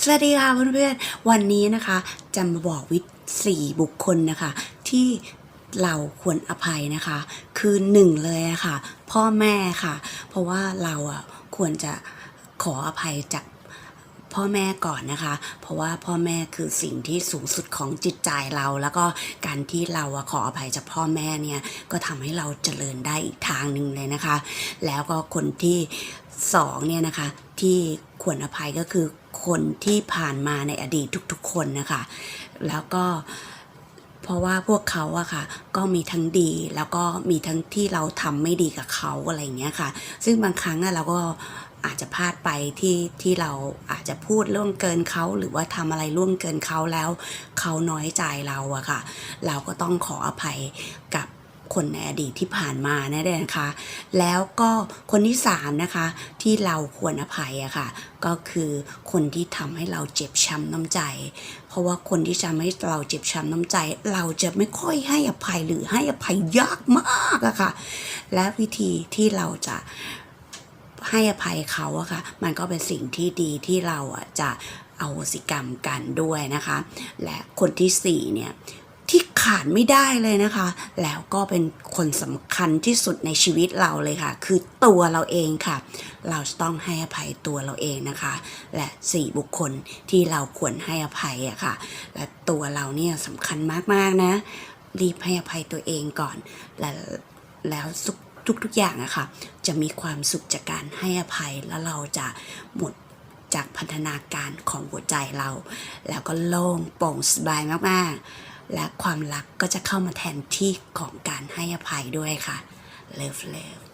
สวัสดีค่ะเพื่อนๆ วันนี้นะคะจะมาบอกวิธีสี่บุคคลนะคะ ที่เราควรอภัยนะคะ คือหนึ่งเลยอะค่ะ พ่อแม่ค่ะ เพราะว่าเราอะควรจะขออภัยจากพ่อแม่ก่อนนะคะ เพราะว่าพ่อแม่คือสิ่งที่สูงสุดของจิตใจเรา แล้วก็การที่เราอะขออภัยจากพ่อแม่เนี่ยก็ทำให้เราเจริญได้อีกทางหนึ่งเลยนะคะ แล้วก็คนที่สองเนี่ยนะคะที่ควรอภัยก็คือ คนที่ผ่านมาในอดีตทุกๆ คนนะคะ แล้วก็เพราะว่าพวกเขาอะค่ะ ก็มีทั้งดีแล้วก็มีทั้งที่เราทำไม่ดีกับเขาอะไรเงี้ยค่ะ ซึ่งบางครั้งอะเราก็อาจจะพลาดไปที่ที่เราอาจจะพูดล่วงเกินเขาหรือว่าทำอะไรล่วงเกินเขาแล้วเขาน้อยใจเราอะค่ะ เราก็ต้องขออภัยกับ คนในอดีตที่ผ่านมานั่นเองนะคะ แล้วก็คนที่สามนะคะที่เราควรอภัยอะค่ะก็คือคนที่ทำให้เราเจ็บช้ำน้ำใจ เพราะว่าคนที่ทำให้เราเจ็บช้ำน้ำใจ เราจะไม่ค่อยให้อภัยหรือให้อภัยยากมากอะค่ะ และวิธีที่เราจะให้อภัยเขาอะค่ะ มันก็เป็นสิ่งที่ดีที่เราอะจะเอาสิกรรมกันด้วยนะคะ และคนที่สี่เนี่ย ขาดไม่ได้เลยนะคะ แล้วก็เป็นคนสำคัญที่สุดในชีวิตเราเลยค่ะ คือตัวเราเองค่ะ เราจะต้องให้อภัยตัวเราเองนะคะ และสี่บุคคลที่เราควรให้อภัยอะค่ะ และตัวเราเนี่ยสำคัญมากๆนะ รีบให้อภัยตัวเองก่อน และแล้วทุกทุกๆอย่างอะค่ะ จะมีความสุขจากการให้อภัยแล้วเราจะหมดจากพันธนาการของหัวใจเรา แล้วก็โล่งโปร่งสบายมากๆ และความรักก็จะเข้ามาแทนที่ของการให้อภัยด้วยค่ะเลิฟเลิฟ